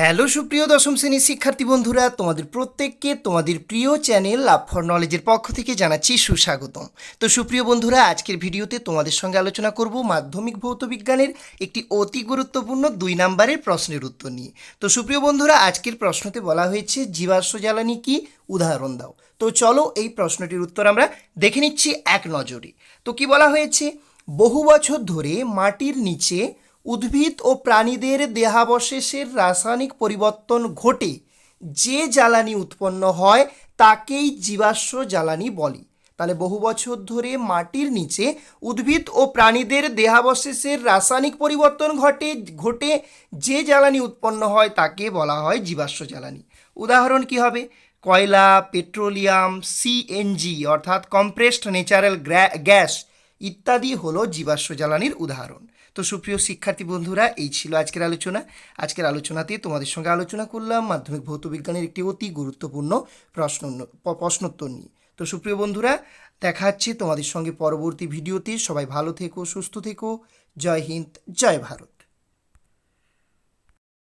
Hello সুপ্রিয় দশম শ্রেণির শিক্ষার্থী বন্ধুরা, তোমাদের প্রত্যেককে তোমাদের প্রিয় চ্যানেল লাভ ফর নলেজের পক্ষ থেকে জানাচ্ছি সুস্বাগতম। তো সুপ্রিয় বন্ধুরা, আজকের ভিডিওতে তোমাদের সঙ্গে আলোচনা করব মাধ্যমিক ভৌত বিজ্ঞানের একটি অতি গুরুত্বপূর্ণ দুই নম্বরের প্রশ্নের উত্তর নিয়ে। তো সুপ্রিয় বন্ধুরা, আজকের প্রশ্নতে বলা হয়েছে, জীবাশ্ম জ্বালানি কি? উদাহরণ দাও। তো চলো এই প্রশ্নটির উত্তর আমরা দেখে নিচ্ছি এক নজরে। তো কি বলা হয়েছে? বহু বছর ধরে মাটির নিচে উদ্ভিদ ও প্রাণীদের দেহাবশেষের রাসায়নিক পরিবর্তন ঘটে। যে জ্বালানি উৎপন্ন হয়, তাকেই জীবাশ্ম জ্বালানি বলি। তাহলে বহু বছর ধরে মাটির নিচে উদ্ভিদ ও প্রাণীদের দেহাবশেষের রাসায়নিক পরিবর্তন ঘটে ঘটে। যে জ্বালানি উৎপন্ন হয়, তাকে বলা হয় জীবাশ্ম জ্বালানি। উদাহরণ কি হবে? কয়লা, পেট্রোলিয়াম সিএনজি অর্থাৎ কম্প্রেসড ন্যাচারাল গ্যাস ইত্যাদি হলো জীবাশ্ম জ্বালানির উদাহরণ। তো সুপ্রিয় শিক্ষার্থী বন্ধুরা, এই ছিল আজকের আলোচনা। আজকের আলোচনাতে তোমাদের সঙ্গে আলোচনা করলাম মাধ্যমিক ভৌত বিজ্ঞানের একটি অতি গুরুত্বপূর্ণ প্রশ্ন প্রশ্নোত্তর নিয়ে। তো সুপ্রিয় বন্ধুরা, দেখা হচ্ছে তোমাদের সঙ্গে পরবর্তী ভিডিওতে। সবাই ভালো থেকো, সুস্থ থেকো। জয় হিন্দ, জয় ভারত।